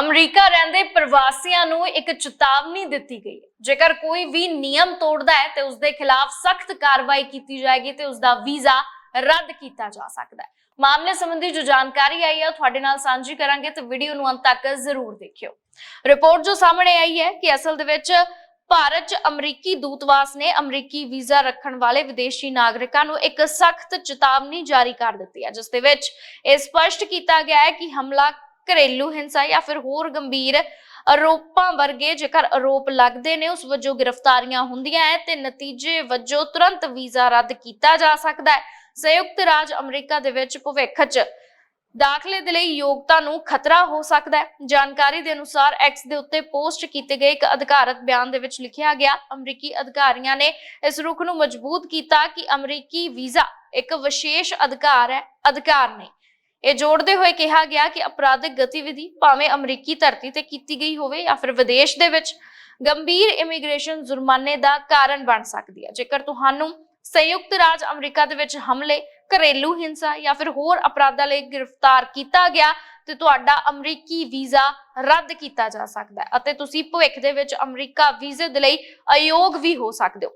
America ਰਹਿੰਦੇ ਪ੍ਰਵਾਸੀਆਂ ਨੂੰ ਇੱਕ ਚੇਤਾਵਨੀ ਦਿੱਤੀ ਗਈ ਹੈ। ਜੇਕਰ ਕੋਈ ਵੀ ਨਿਯਮ ਤੋੜਦਾ ਹੈ, ਤੇ ਉਸ ਦੇ ਖਿਲਾਫ ਸਖਤ ਕਾਰਵਾਈ ਕੀਤੀ ਜਾਏਗੀ, ਤੇ ਉਸ ਦਾ ਵੀਜ਼ਾ ਰੱਦ ਕੀਤਾ ਜਾ ਸਕਦਾ ਹੈ। ਮਾਮਲੇ ਸੰਬੰਧੀ ਜੋ ਜਾਣਕਾਰੀ ਆਈ ਹੈ ਤੁਹਾਡੇ ਨਾਲ ਸਾਂਝੀ ਕਰਾਂਗੇ, ਤੇ ਵੀਡੀਓ ਨੂੰ ਅੰਤ ਤੱਕ ਜ਼ਰੂਰ ਦੇਖਿਓ। ਰਿਪੋਰਟ ਜੋ ਸਾਹਮਣੇ ਆਈ ਹੈ ਕਿ ਅਸਲ ਦੇ ਵਿੱਚ ਭਾਰਤ 'ਚ ਅਮਰੀਕੀ ਦੂਤਵਾਸ ਨੇ ਅਮਰੀਕੀ ਵੀਜ਼ਾ ਰੱਖਣ ਵਾਲੇ ਵਿਦੇਸ਼ੀ ਨਾਗਰਿਕਾਂ ਨੂੰ ਇੱਕ ਸਖਤ ਚੇਤਾਵਨੀ ਜਾਰੀ ਕਰ ਦਿੱਤੀ ਹੈ, ਜਿਸ ਦੇ ਵਿੱਚ ਇਹ ਸਪਸ਼ਟ ਕੀਤਾ ਗਿਆ ਹੈ ਕਿ ਹਮਲਾ ਘਰੇਲੂ ਹਿੰਸਾ ਜਾਂ ਫਿਰ ਹੋਰ ਗੰਭੀਰ ਆਰੋਪਾਂ ਵਰਗੇ ਜੇਕਰ ਆਰੋਪ ਲੱਗਦੇ ਨੇ, ਉਸ ਵਜੋਂ ਗ੍ਰਿਫਤਾਰੀਆਂ ਹੁੰਦੀਆਂ ਹੈ ਤੇ ਨਤੀਜੇ ਵਜੋਂ ਤੁਰੰਤ ਵੀਜ਼ਾ ਰੱਦ ਕੀਤਾ ਜਾ ਸਕਦਾ ਹੈ ਸੰਯੁਕਤ ਰਾਜ ਅਮਰੀਕਾ ਦੇ ਵਿੱਚ ਭਵਿੱਖ 'ਚ ਦਾਖਲੇ ਦੇ ਲਈ ਯੋਗਤਾ ਨੂੰ ਖਤਰਾ ਹੋ ਸਕਦਾ ਹੈ ਜਾਣਕਾਰੀ ਦੇ ਅਨੁਸਾਰ ਐਕਸ ਦੇ ਉੱਤੇ ਪੋਸਟ ਕੀਤੇ ਗਏ ਇੱਕ ਅਧਿਕਾਰਤ ਬਿਆਨ ਦੇ ਵਿੱਚ ਲਿਖਿਆ ਗਿਆ, ਅਮਰੀਕੀ ਅਧਿਕਾਰੀਆਂ ਨੇ ਇਸ ਰੁਖ ਨੂੰ ਮਜ਼ਬੂਤ ਕੀਤਾ ਕਿ ਅਮਰੀਕੀ ਵੀਜ਼ਾ ਇੱਕ ਵਿਸ਼ੇਸ਼ ਅਧਿਕਾਰ ਹੈ ਅਧਿਕਾਰ ਨਹੀਂ ਇਹ ਜੋੜਦੇ ਹੋਏ ਕਿਹਾ ਗਿਆ ਕਿ ਅਪਰਾਧਿਕ ਗਤੀਵਿਧੀ ਭਾਵੇਂ ਅਮਰੀਕੀ ਧਰਤੀ ਤੇ ਕੀਤੀ ਗਈ ਹੋਵੇ ਜਾਂ ਫਿਰ ਵਿਦੇਸ਼ ਦੇ ਵਿੱਚ, ਗੰਭੀਰ ਇਮੀਗ੍ਰੇਸ਼ਨ ਜੁਰਮਾਨੇ ਦਾ ਕਾਰਨ ਬਣ ਸਕਦੀ ਹੈ। ਜੇਕਰ ਤੁਹਾਨੂੰ ਸੰਯੁਕਤ ਰਾਜ ਅਮਰੀਕਾ ਦੇ ਵਿੱਚ ਹਮਲੇ, ਘਰੇਲੂ ਹਿੰਸਾ ਜਾਂ ਫਿਰ ਹੋਰ ਅਪਰਾਧਾਂ ਲਈ ਗ੍ਰਿਫਤਾਰ ਕੀਤਾ ਗਿਆ, ਤੇ ਤੁਹਾਡਾ ਅਮਰੀਕੀ ਵੀਜ਼ਾ ਰੱਦ ਕੀਤਾ ਜਾ ਸਕਦਾ ਹੈ ਅਤੇ ਤੁਸੀਂ ਭਵਿੱਖ ਦੇ ਵਿੱਚ ਅਮਰੀਕਾ ਵੀਜ਼ੇ ਦੇ ਲਈ ਅਯੋਗ ਵੀ ਹੋ ਸਕਦੇ ਹੋ।